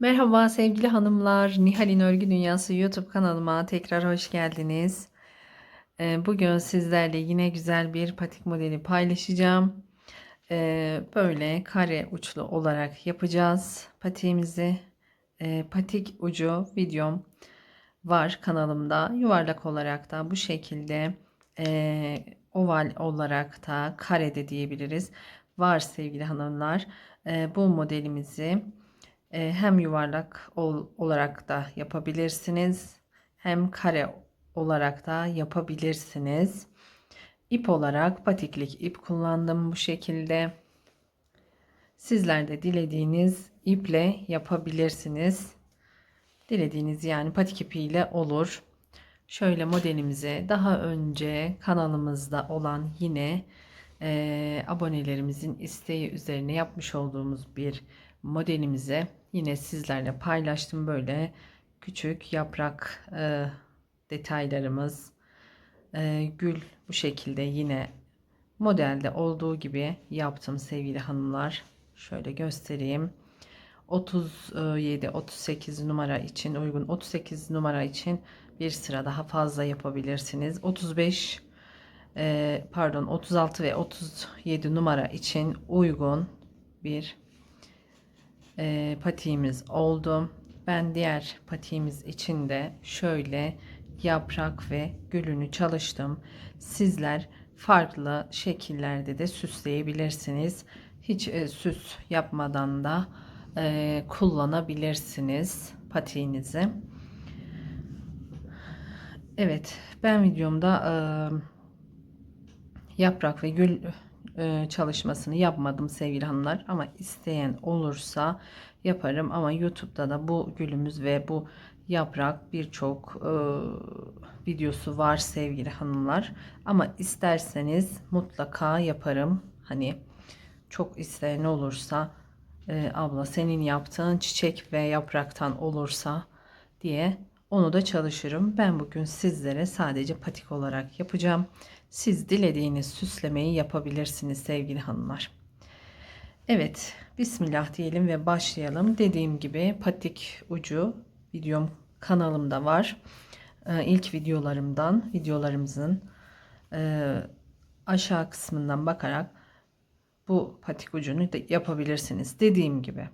Merhaba sevgili hanımlar, Nihal'in Örgü Dünyası YouTube kanalıma tekrar hoş geldiniz. Ee, bugün sizlerle yine güzel bir patik modeli paylaşacağım. Ee, böyle kare uçlu olarak yapacağız patiğimizi. Ee, patik ucu videom var kanalımda. Yuvarlak olarak da bu şekilde oval olarak da kare de diyebiliriz. Var sevgili hanımlar. Bu modelimizi ee, hem yuvarlak olarak da yapabilirsiniz hem kare olarak da yapabilirsiniz. İp olarak patiklik ip kullandım bu şekilde. Sizler de dilediğiniz iple yapabilirsiniz. Dilediğiniz yani patik ipiyle olur. Şöyle modelimize daha önce kanalımızda olan yine e, abonelerimizin isteği üzerine yapmış olduğumuz bir modelimizi yine sizlerle paylaştım. Böyle küçük yaprak e, detaylarımız, e, gül bu şekilde yine modelde olduğu gibi yaptım sevgili hanımlar. Şöyle göstereyim. 37 38 numara için uygun 38 numara için bir sıra daha fazla yapabilirsiniz 35 e, pardon 36 ve 37 numara için uygun bir e, patiğimiz oldu. Ben diğer patiğimiz için de şöyle yaprak ve gülünü çalıştım. Sizler farklı şekillerde de süsleyebilirsiniz. Hiç e, süs yapmadan da e, kullanabilirsiniz patiğinizi. Evet ben videomda e, yaprak ve gül e, çalışmasını yapmadım sevgili hanımlar. Ama isteyen olursa yaparım. Ama YouTube'da da bu gülümüz ve bu yaprak birçok e, videosu var sevgili hanımlar. Ama isterseniz mutlaka yaparım. Hani çok isteyen olursa e, abla senin yaptığın çiçek ve yapraktan olursa diye onu da çalışırım. Ben bugün sizlere sadece patik olarak yapacağım. Siz dilediğiniz süslemeyi yapabilirsiniz sevgili hanımlar. Evet, bismillah diyelim ve başlayalım. Dediğim gibi patik ucu videom kanalımda var. Ee, ilk videolarımdan, videolarımızın e, aşağı kısmından bakarak bu patik ucunu da yapabilirsiniz. Dediğim gibi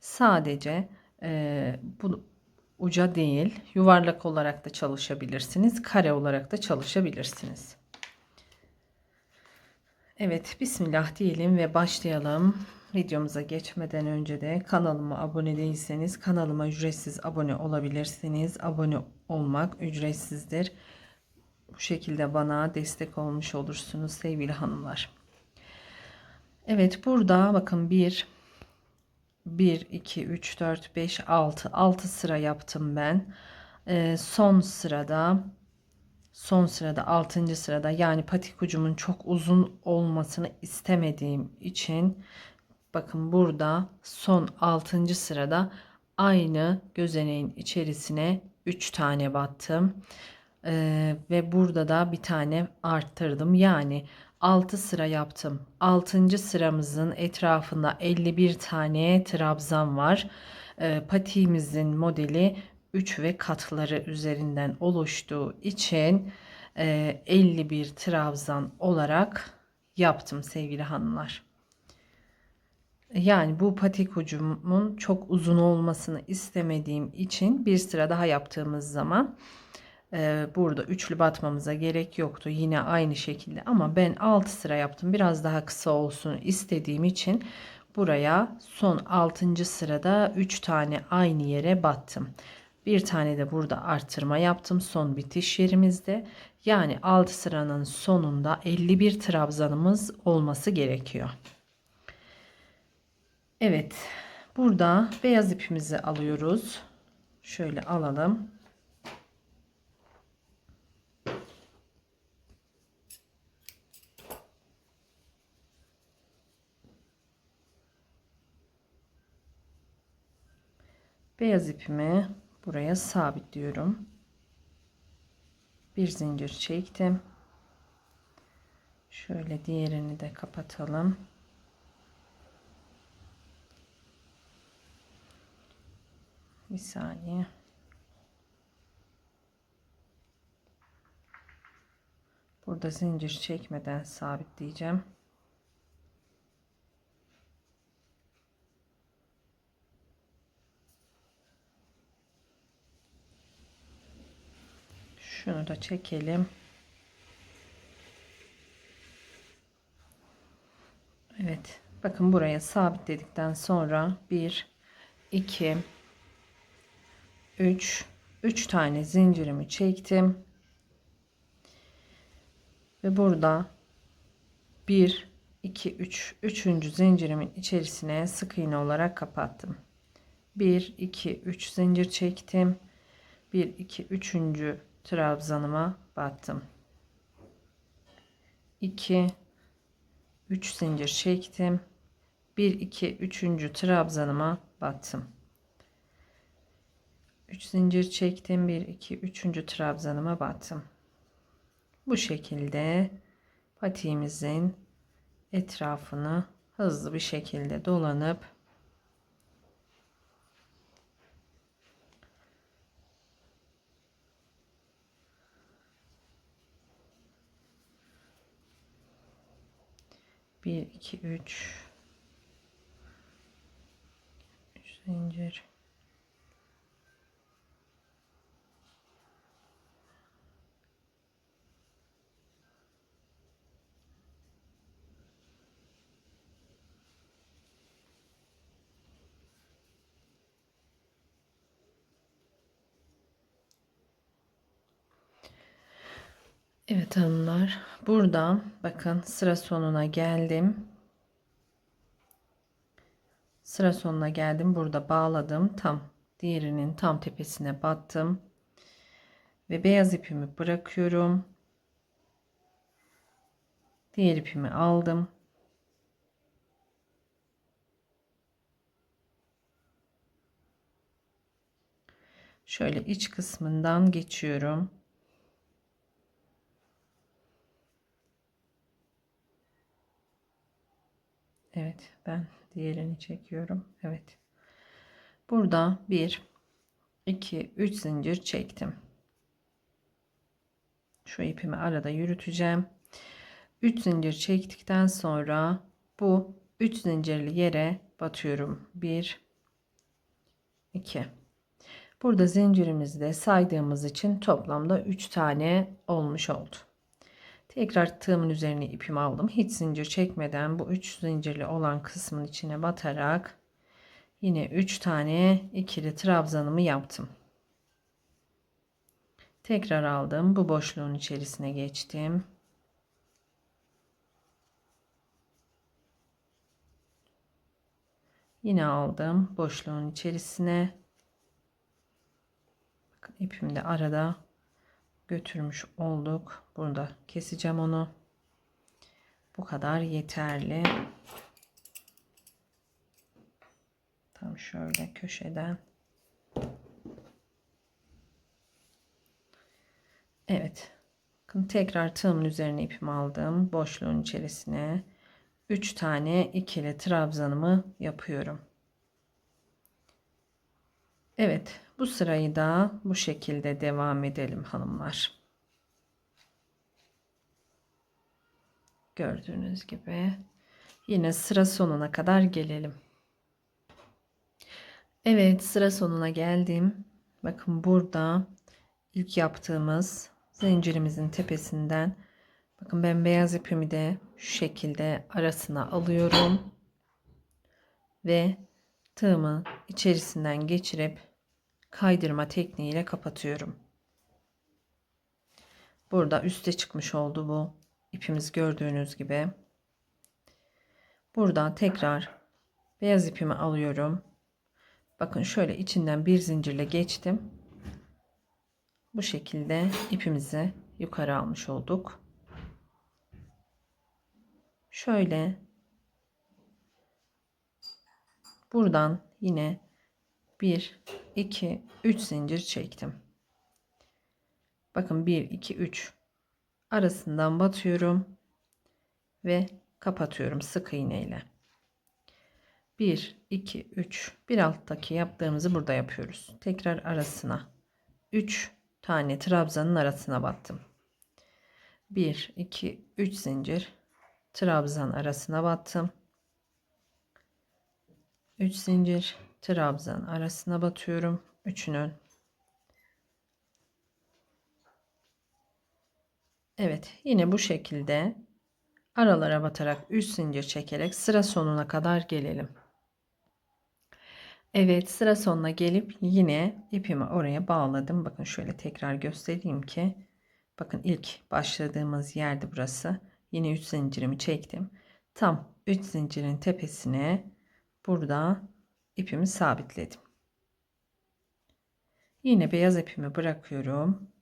sadece e, bu uca değil yuvarlak olarak da çalışabilirsiniz. Kare olarak da çalışabilirsiniz. Evet bismillah diyelim ve başlayalım. Videomuza geçmeden önce de kanalıma abone değilseniz kanalıma ücretsiz abone olabilirsiniz. Abone olmak ücretsizdir. Bu şekilde bana destek olmuş olursunuz sevgili hanımlar. Evet burada bakın bir 1 2 3 4 5 6 6 sıra yaptım ben ee, son sırada son sırada 6. sırada yani patik ucumun çok uzun olmasını istemediğim için bakın burada son 6. sırada aynı gözeneğin içerisine 3 tane battım ee, ve burada da bir tane arttırdım yani 6 sıra yaptım. 6. sıramızın etrafında 51 tane trabzan var. E, patiğimizin modeli 3 ve katları üzerinden oluştuğu için e, 51 trabzan olarak yaptım sevgili hanımlar. Yani bu patik ucumun çok uzun olmasını istemediğim için bir sıra daha yaptığımız zaman ee, burada üçlü batmamıza gerek yoktu. Yine aynı şekilde. Ama ben 6 sıra yaptım. Biraz daha kısa olsun istediğim için buraya son 6. sırada 3 tane aynı yere battım. Bir tane de burada artırma yaptım son bitiş yerimizde. Yani 6 sıranın sonunda 51 trabzanımız olması gerekiyor. Evet burada beyaz ipimizi alıyoruz. Şöyle alalım. beyaz ipimi buraya sabitliyorum. Bir zincir çektim. Şöyle diğerini de kapatalım. Bir saniye. Burada zincir çekmeden sabitleyeceğim. Şunu da çekelim. Evet. Bakın buraya sabitledikten sonra 1 2 3 3 tane zincirimi çektim. Ve burada 1 2 3 3. zincirimin içerisine sık iğne olarak kapattım. 1 2 3 zincir çektim. 1 2 3. trabzanıma battım. 2 3 zincir çektim. 1 2 3. trabzanıma battım. 3 zincir çektim. 1 2 3. trabzanıma battım. Bu şekilde patiğimizin etrafını hızlı bir şekilde dolanıp bir iki üç. Üç zincir Evet hanımlar burada bakın sıra sonuna geldim. Sıra sonuna geldim burada bağladım tam diğerinin tam tepesine battım. Ve beyaz ipimi bırakıyorum. Diğer ipimi aldım. Şöyle iç kısmından geçiyorum Evet ben diğerini çekiyorum. Evet. Burada 1 2 3 zincir çektim. Şu ipimi arada yürüteceğim. 3 zincir çektikten sonra bu 3 zincirli yere batıyorum. 1 2 Burada zincirimizde saydığımız için toplamda 3 tane olmuş oldu. Tekrar tığımın üzerine ipimi aldım. Hiç zincir çekmeden bu 3 zincirli olan kısmın içine batarak yine 3 tane ikili trabzanımı yaptım. Tekrar aldım. Bu boşluğun içerisine geçtim. Yine aldım boşluğun içerisine. Bakın ipim de arada götürmüş olduk. Burada keseceğim onu. Bu kadar yeterli. Tam şöyle köşeden. Evet. Tekrar tığımın üzerine ipimi aldım. Boşluğun içerisine 3 tane ikili trabzanımı yapıyorum. Evet, bu sırayı da bu şekilde devam edelim hanımlar. Gördüğünüz gibi yine sıra sonuna kadar gelelim. Evet, sıra sonuna geldim. Bakın burada ilk yaptığımız zincirimizin tepesinden bakın ben beyaz ipimi de şu şekilde arasına alıyorum ve tığımı içerisinden geçirip kaydırma tekniğiyle kapatıyorum. Burada üste çıkmış oldu bu ipimiz gördüğünüz gibi. Buradan tekrar beyaz ipimi alıyorum. Bakın şöyle içinden bir zincirle geçtim. Bu şekilde ipimizi yukarı almış olduk. Şöyle buradan yine 1 2 3 zincir çektim. Bakın 1 2 3 arasından batıyorum ve kapatıyorum sık iğne ile. 1 2 3 bir alttaki yaptığımızı burada yapıyoruz. Tekrar arasına 3 tane trabzanın arasına battım. 1 2 3 zincir trabzan arasına battım. 3 zincir trabzan arasına batıyorum. Üçünün. Evet, yine bu şekilde aralara batarak 3 zincir çekerek sıra sonuna kadar gelelim. Evet, sıra sonuna gelip yine ipimi oraya bağladım. Bakın şöyle tekrar göstereyim ki bakın ilk başladığımız yerde burası. Yine 3 zincirimi çektim. Tam 3 zincirin tepesine burada ipimi sabitledim. Yine beyaz ipimi bırakıyorum.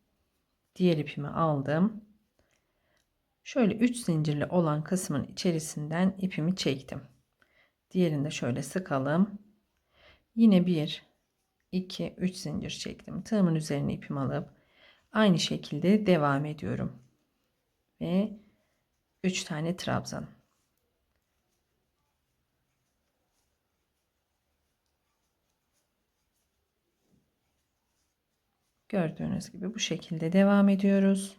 Diğer ipimi aldım. Şöyle 3 zincirli olan kısmın içerisinden ipimi çektim. Diğerini de şöyle sıkalım. Yine 1 2 3 zincir çektim. Tığımın üzerine ipimi alıp aynı şekilde devam ediyorum. Ve 3 tane trabzan. Gördüğünüz gibi bu şekilde devam ediyoruz.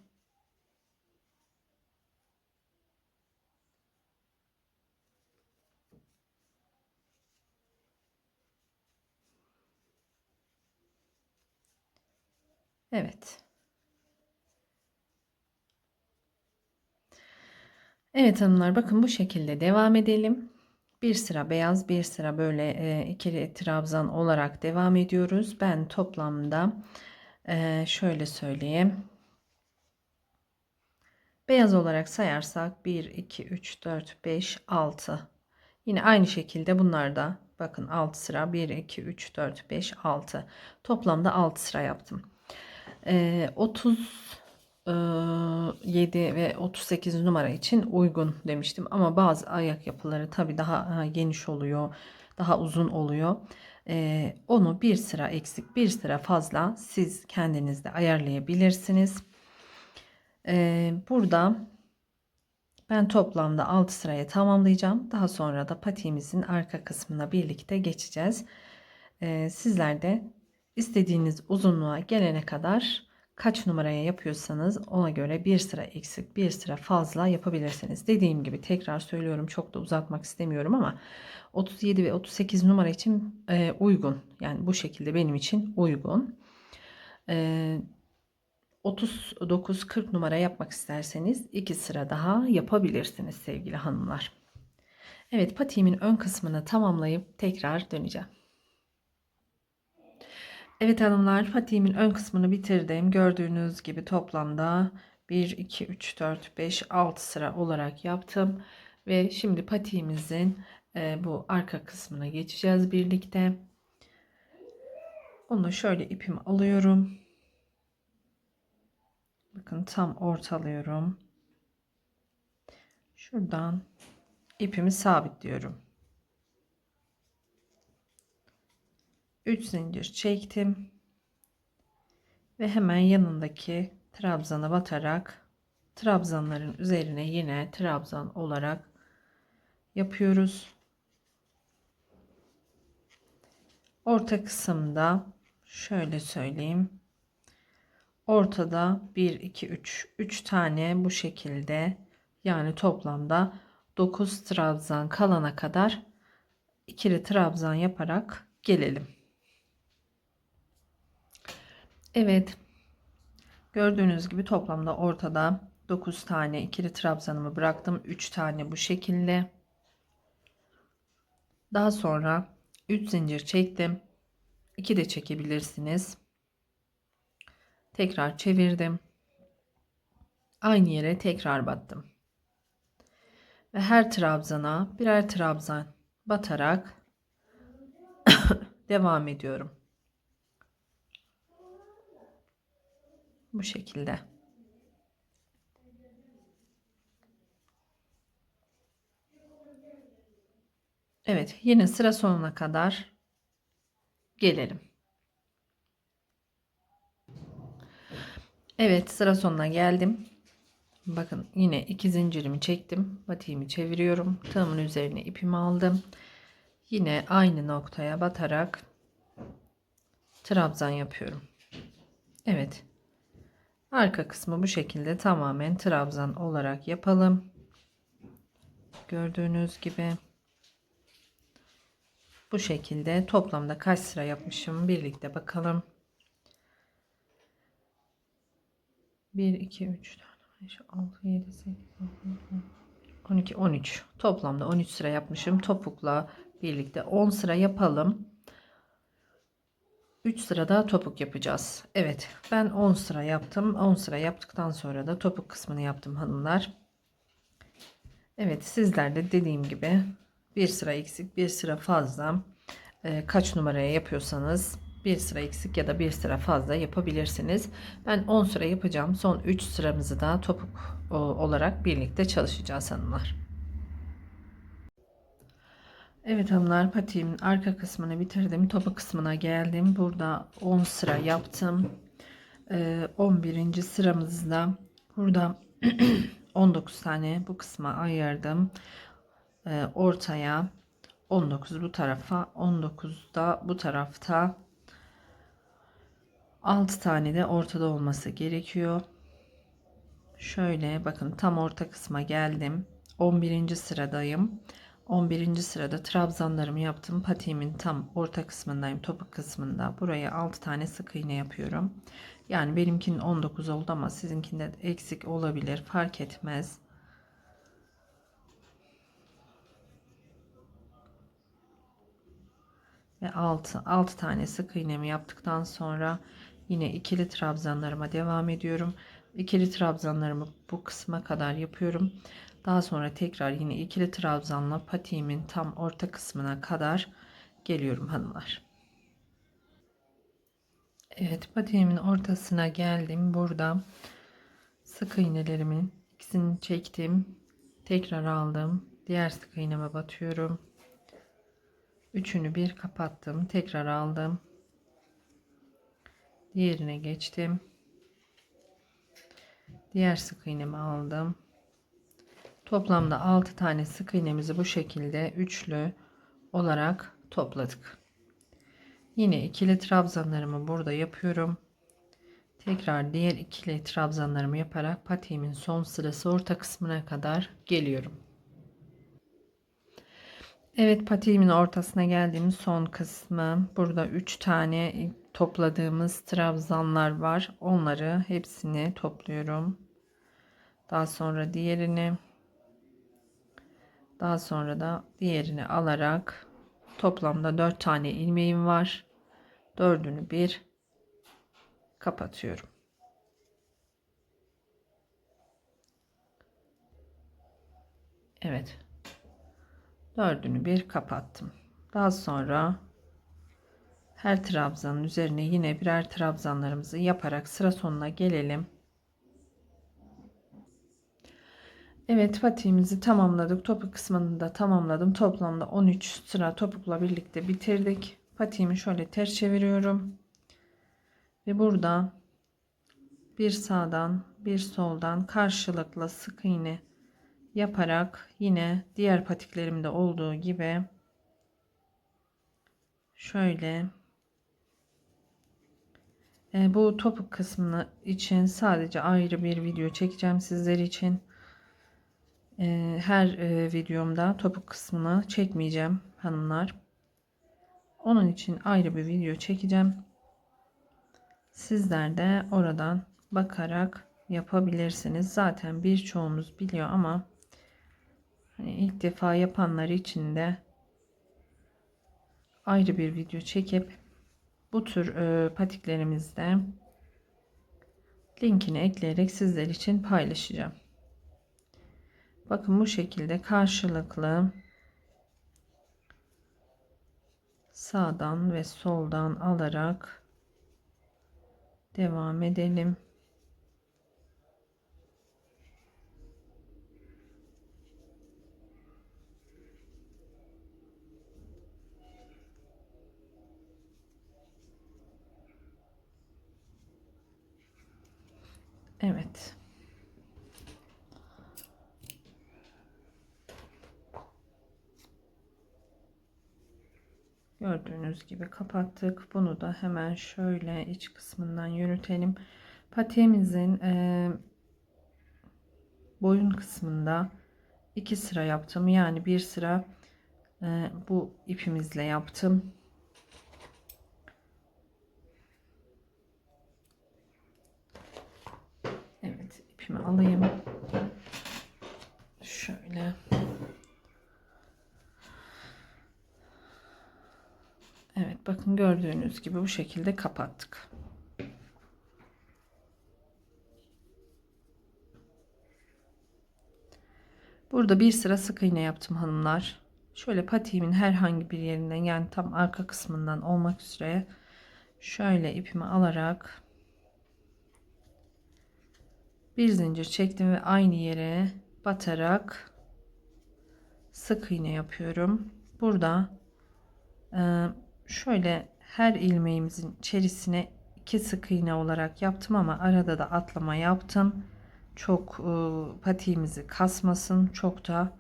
Evet. Evet hanımlar bakın bu şekilde devam edelim. Bir sıra beyaz bir sıra böyle e, ikili trabzan olarak devam ediyoruz. Ben toplamda e, şöyle söyleyeyim. Beyaz olarak sayarsak 1, 2, 3, 4, 5, 6. Yine aynı şekilde bunlar da bakın 6 sıra 1, 2, 3, 4, 5, 6. Toplamda 6 sıra yaptım. E, 37 ve 38 numara için uygun demiştim. Ama bazı ayak yapıları tabi daha geniş oluyor. Daha uzun oluyor. Ee, onu bir sıra eksik bir sıra fazla siz kendinizde ayarlayabilirsiniz. Ee, burada ben toplamda 6 sıraya tamamlayacağım. Daha sonra da patiğimizin arka kısmına birlikte geçeceğiz. Ee, sizler de istediğiniz uzunluğa gelene kadar kaç numaraya yapıyorsanız ona göre bir sıra eksik bir sıra fazla yapabilirsiniz. Dediğim gibi tekrar söylüyorum çok da uzatmak istemiyorum ama 37 ve 38 numara için e, uygun. Yani bu şekilde benim için uygun. E, 39-40 numara yapmak isterseniz iki sıra daha yapabilirsiniz sevgili hanımlar. Evet patiğimin ön kısmını tamamlayıp tekrar döneceğim. Evet hanımlar patiğimin ön kısmını bitirdim. Gördüğünüz gibi toplamda 1, 2, 3, 4, 5, 6 sıra olarak yaptım. Ve şimdi patiğimizin e, bu arka kısmına geçeceğiz birlikte. Onu şöyle ipimi alıyorum. Bakın tam ortalıyorum. Şuradan ipimi sabitliyorum. 3 zincir çektim. Ve hemen yanındaki trabzana batarak trabzanların üzerine yine trabzan olarak yapıyoruz. Orta kısımda şöyle söyleyeyim. Ortada 1 2 3 3 tane bu şekilde yani toplamda 9 trabzan kalana kadar ikili trabzan yaparak gelelim. Evet. Gördüğünüz gibi toplamda ortada 9 tane ikili trabzanımı bıraktım. 3 tane bu şekilde. Daha sonra 3 zincir çektim. 2 de çekebilirsiniz. Tekrar çevirdim. Aynı yere tekrar battım. Ve her trabzana birer trabzan batarak devam ediyorum. Bu şekilde. Evet yine sıra sonuna kadar gelelim. Evet sıra sonuna geldim. Bakın yine iki zincirimi çektim. Batiğimi çeviriyorum. Tığımın üzerine ipimi aldım. Yine aynı noktaya batarak trabzan yapıyorum. Evet. Arka kısmı bu şekilde tamamen trabzan olarak yapalım. Gördüğünüz gibi bu şekilde toplamda kaç sıra yapmışım? Birlikte bakalım. 1 2 3 4 5 6 7 8 12 13 toplamda 13 sıra yapmışım. Topukla birlikte 10 sıra yapalım 3 sırada topuk yapacağız Evet ben 10 sıra yaptım 10 sıra yaptıktan sonra da topuk kısmını yaptım hanımlar Evet sizler de dediğim gibi bir sıra eksik bir sıra fazla e, kaç numaraya yapıyorsanız bir sıra eksik ya da bir sıra fazla yapabilirsiniz. Ben 10 sıra yapacağım. Son 3 sıramızı da topuk olarak birlikte çalışacağız hanımlar. Evet hanımlar patiğimin arka kısmını bitirdim. Topuk kısmına geldim. Burada 10 sıra yaptım. 11. Ee, sıramızda burada 19 tane bu kısma ayırdım. Ee, ortaya 19 bu tarafa 19 da bu tarafta 6 tane de ortada olması gerekiyor. Şöyle bakın tam orta kısma geldim. 11. sıradayım. 11. sırada trabzanlarımı yaptım. Patiğimin tam orta kısmındayım. Topuk kısmında. Buraya 6 tane sık iğne yapıyorum. Yani benimkinin 19 oldu ama sizinkinde eksik olabilir. Fark etmez. Ve 6, 6 tane sık iğnemi yaptıktan sonra Yine ikili trabzanlarıma devam ediyorum. İkili trabzanlarımı bu kısma kadar yapıyorum. Daha sonra tekrar yine ikili trabzanla patiğimin tam orta kısmına kadar geliyorum hanımlar. Evet patiğimin ortasına geldim. Burada sık iğnelerimin ikisini çektim. Tekrar aldım. Diğer sık iğneme batıyorum. Üçünü bir kapattım. Tekrar aldım diğerine geçtim diğer sık iğnemi aldım toplamda 6 tane sık iğnemizi bu şekilde üçlü olarak topladık yine ikili trabzanlarımı burada yapıyorum tekrar diğer ikili trabzanlarımı yaparak patiğimin son sırası orta kısmına kadar geliyorum Evet patiğimin ortasına geldiğim son kısmı burada 3 tane topladığımız trabzanlar var. Onları hepsini topluyorum. Daha sonra diğerini daha sonra da diğerini alarak toplamda 4 tane ilmeğim var. Dördünü bir kapatıyorum. Evet. Dördünü bir kapattım. Daha sonra her trabzanın üzerine yine birer trabzanlarımızı yaparak sıra sonuna gelelim. Evet patiğimizi tamamladık. Topuk kısmını da tamamladım. Toplamda 13 sıra topukla birlikte bitirdik. Patiğimi şöyle ters çeviriyorum. Ve burada bir sağdan bir soldan karşılıklı sık iğne yaparak yine diğer patiklerimde olduğu gibi şöyle e, bu topuk kısmını için sadece ayrı bir video çekeceğim sizler için. E, her e, videomda topuk kısmını çekmeyeceğim hanımlar. Onun için ayrı bir video çekeceğim. Sizler de oradan bakarak yapabilirsiniz. Zaten birçoğumuz biliyor ama hani ilk defa yapanlar için de ayrı bir video çekip bu tür e, patiklerimizde linkini ekleyerek sizler için paylaşacağım. Bakın bu şekilde karşılıklı sağdan ve soldan alarak devam edelim. Evet. Gördüğünüz gibi kapattık. Bunu da hemen şöyle iç kısmından yürütelim. Patiğimizin e, boyun kısmında iki sıra yaptım. Yani bir sıra e, bu ipimizle yaptım. Evet ipimi alayım. Şöyle. Evet bakın gördüğünüz gibi bu şekilde kapattık. Burada bir sıra sık iğne yaptım hanımlar. Şöyle patiğimin herhangi bir yerinden yani tam arka kısmından olmak üzere şöyle ipimi alarak bir zincir çektim ve aynı yere batarak sık iğne yapıyorum. Burada e, şöyle her ilmeğimizin içerisine iki sık iğne olarak yaptım ama arada da atlama yaptım. Çok e, patiğimizi kasmasın, çok da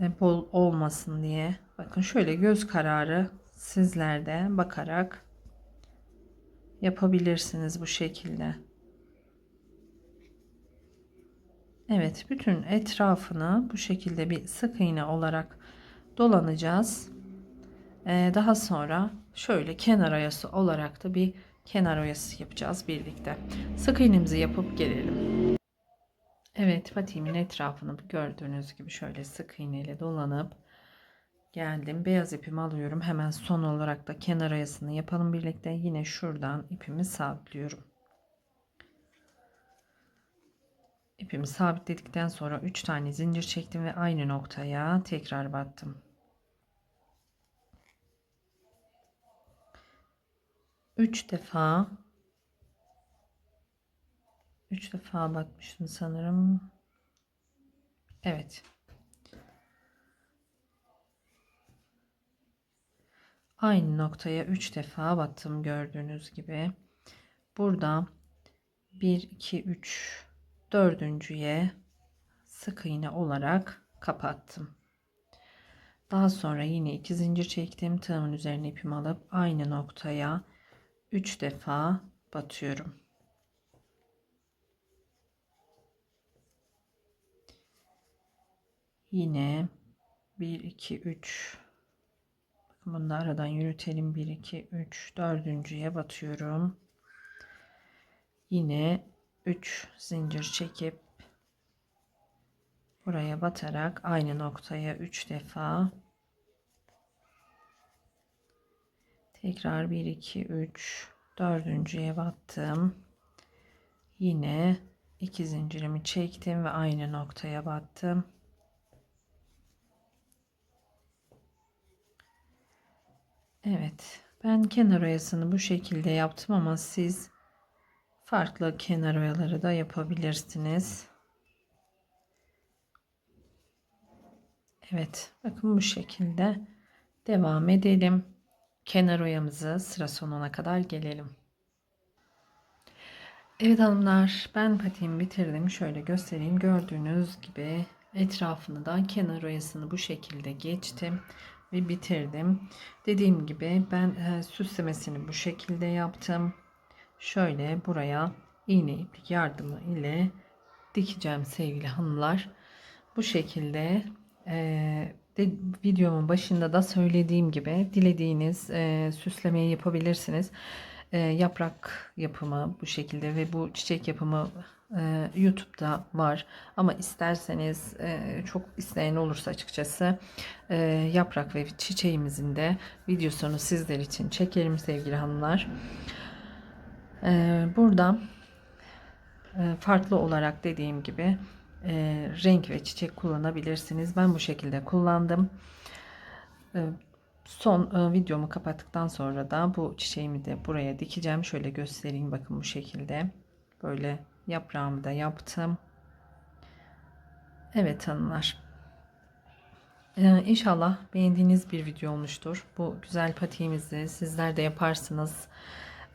e, bol olmasın diye. Bakın şöyle göz kararı sizlerde bakarak yapabilirsiniz bu şekilde. Evet, bütün etrafını bu şekilde bir sık iğne olarak dolanacağız. Ee, daha sonra şöyle kenar oyası olarak da bir kenar oyası yapacağız birlikte. Sık iğnemizi yapıp gelelim. Evet, patiğimin etrafını gördüğünüz gibi şöyle sık iğne ile dolanıp geldim. Beyaz ipimi alıyorum. Hemen son olarak da kenar oyasını yapalım birlikte. Yine şuradan ipimi sabitliyorum. İpimi sabitledikten sonra 3 tane zincir çektim ve aynı noktaya tekrar battım. 3 defa 3 defa batmıştım sanırım. Evet. Aynı noktaya 3 defa battım gördüğünüz gibi. Burada 1 2 3 dördüncüye sık iğne olarak kapattım. Daha sonra yine iki zincir çektim. Tığımın üzerine ipimi alıp aynı noktaya 3 defa batıyorum. Yine 1 2 3 bunu da aradan yürütelim 1 2 3 dördüncüye batıyorum. Yine 3 zincir çekip buraya batarak aynı noktaya 3 defa tekrar 1 2 3 dördüncüye battım yine 2 zincirimi çektim ve aynı noktaya battım Evet ben kenar oyasını bu şekilde yaptım ama siz farklı kenar oyaları da yapabilirsiniz. Evet bakın bu şekilde devam edelim. Kenar oyamızı sıra sonuna kadar gelelim. Evet hanımlar ben patiğimi bitirdim. Şöyle göstereyim. Gördüğünüz gibi etrafını da kenar oyasını bu şekilde geçtim ve bitirdim. Dediğim gibi ben e, süslemesini bu şekilde yaptım şöyle buraya iğne iplik yardımı ile dikeceğim sevgili hanımlar. Bu şekilde e, de, videomun başında da söylediğim gibi dilediğiniz e, süslemeyi yapabilirsiniz. E, yaprak yapımı bu şekilde ve bu çiçek yapımı e, YouTube'da var. Ama isterseniz e, çok isteyen olursa açıkçası e, yaprak ve çiçeğimizin de videosunu sizler için çekerim sevgili hanımlar. Ee, burada e, farklı olarak dediğim gibi e, renk ve çiçek kullanabilirsiniz. Ben bu şekilde kullandım. Ee, son e, videomu kapattıktan sonra da bu çiçeğimi de buraya dikeceğim. Şöyle göstereyim bakın bu şekilde. Böyle yaprağımı da yaptım. Evet hanımlar. Ee, inşallah beğendiğiniz bir video olmuştur. Bu güzel patiğimizi sizler de yaparsınız.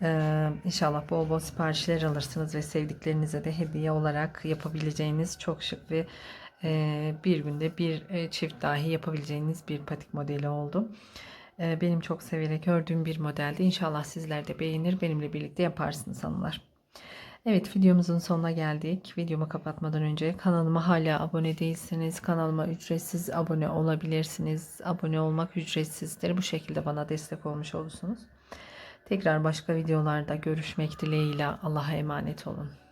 Ee, inşallah bol bol siparişler alırsınız ve sevdiklerinize de hediye olarak yapabileceğiniz çok şık ve e, bir günde bir e, çift dahi yapabileceğiniz bir patik modeli oldu. Ee, benim çok severek ördüğüm bir modeldi. İnşallah sizler de beğenir. Benimle birlikte yaparsınız hanımlar. Evet videomuzun sonuna geldik. Videomu kapatmadan önce kanalıma hala abone değilseniz kanalıma ücretsiz abone olabilirsiniz. Abone olmak ücretsizdir. Bu şekilde bana destek olmuş olursunuz. Tekrar başka videolarda görüşmek dileğiyle Allah'a emanet olun.